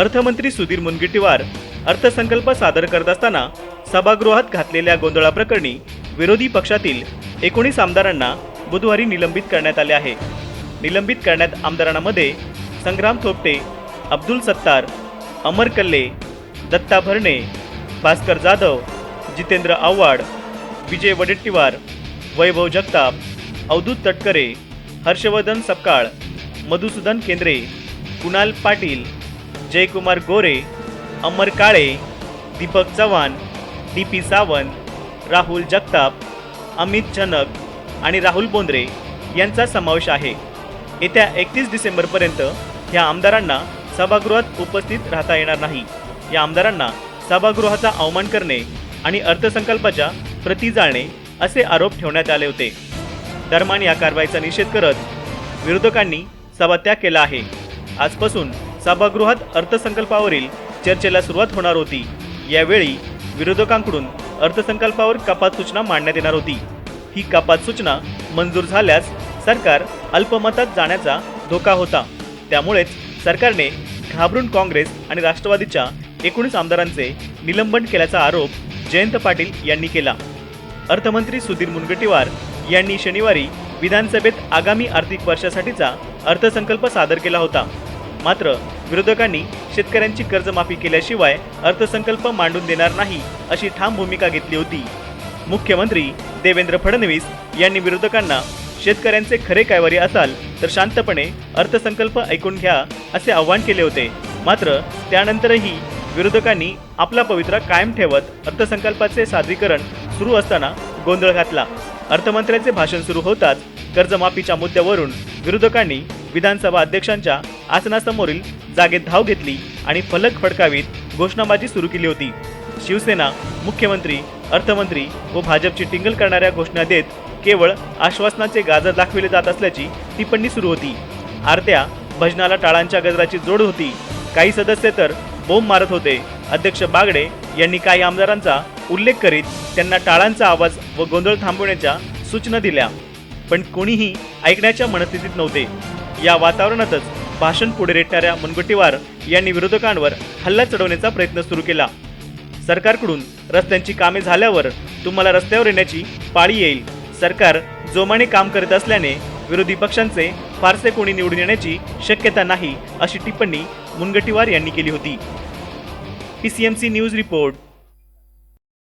अर्थमंत्री सुधीर मुनगंटीवार अर्थसंकल्प सादर करत असताना सभागृहात घातलेल्या गोंधळाप्रकरणी विरोधी पक्षातील एकोणीस आमदारांना बुधवारी निलंबित करण्यात आले आहे. निलंबित करण्यात आमदारांमध्ये संग्राम थोपटे अब्दुल सत्तार अमर कल्ले दत्ता भरणे भास्कर जाधव जितेंद्र आव्हाड विजय वडेट्टीवार वैभव जगताप अवधूत तटकरे हर्षवर्धन सपकाळ मधुसूदन केंद्रे कुणाल पाटील जयकुमार गोरे अमर काळे दीपक चव्हाण डी पी सावंत राहुल जगताप अमित जनक आणि राहुल बोंद्रे यांचा समावेश आहे. येत्या एकतीस डिसेंबरपर्यंत ह्या आमदारांना सभागृहात उपस्थित राहता येणार नाही. या आमदारांना सभागृहाचा अवमान करणे आणि अर्थसंकल्पाच्या प्रती जाळणे असे आरोप ठेवण्यात आले होते. दरम्यान या कारवाईचा निषेध करत विरोधकांनी सभात्याग केला आहे. आजपासून सभागृहात अर्थसंकल्पावरील चर्चेला सुरुवात होणार होती. यावेळी विरोधकांकडून अर्थसंकल्पावर कपात सूचना मांडण्यात येणार होती. ही कपात सूचना मंजूर झाल्यास सरकार अल्पमतात जाण्याचा धोका होता. त्यामुळेच सरकारने घाबरून काँग्रेस आणि राष्ट्रवादीच्या एकोणीस आमदारांचे निलंबन केल्याचा आरोप जयंत पाटील यांनी केला. अर्थमंत्री सुधीर मुनगंटीवार यांनी शनिवारी विधानसभेत आगामी आर्थिक वर्षासाठीचा अर्थसंकल्प सादर केला होता. मात्र विरोधकांनी शेतकऱ्यांची कर्जमाफी केल्याशिवाय अर्थसंकल्प मांडून देणार नाही अशी ठाम भूमिका घेतली होती. मुख्यमंत्री देवेंद्र फडणवीस यांनी विरोधकांना शेतकऱ्यांचे खरे कायवारी असाल तर शांतपणे अर्थसंकल्प ऐकून घ्या असे आवाहन केले होते. मात्र त्यानंतरही विरोधकांनी आपला पवित्रा कायम ठेवत अर्थसंकल्पाचे सादरीकरण सुरू असताना गोंधळ घातला. अर्थमंत्र्यांचे भाषण सुरू होताच कर्जमाफीच्या मुद्द्यावरून विरोधकांनी विधानसभा अध्यक्षांच्या आसनासमोरील जागेत धाव घेतली आणि फलक फडकावीत घोषणाबाजी सुरू केली होती. शिवसेना मुख्यमंत्री अर्थमंत्री व भाजपची टिंगल करणाऱ्या घोषणा देत केवळ आश्वासनाचे गाजर दाखविले जात असल्याची टिप्पणी सुरू होती. आरत्या भजनाला टाळांच्या गजराची जोड होती. काही सदस्य तर बोंब मारत होते. अध्यक्ष बागडे यांनी काही आमदारांचा उल्लेख करीत त्यांना टाळांचा आवाज व गोंधळ थांबवण्याच्या सूचना दिल्या. पण कोणीही ऐकण्याच्या मनस्थितीत नव्हते. या वातावरणातच भाषण पुढे रेटणाऱ्या मुनगंटीवार यांनी विरोधकांवर हल्ला चढवण्याचा प्रयत्न सुरू केला. सरकारकडून रस्त्यांची कामे झाल्यावर तुम्हाला रस्त्यावर येण्याची पाळी येईल. सरकार जोमाने काम करत असल्याने विरोधी पक्षांचे फारसे कोणी निवडून येण्याची शक्यता नाही अशी टिप्पणी मुनगंटीवार यांनी केली होती. PCMC news report.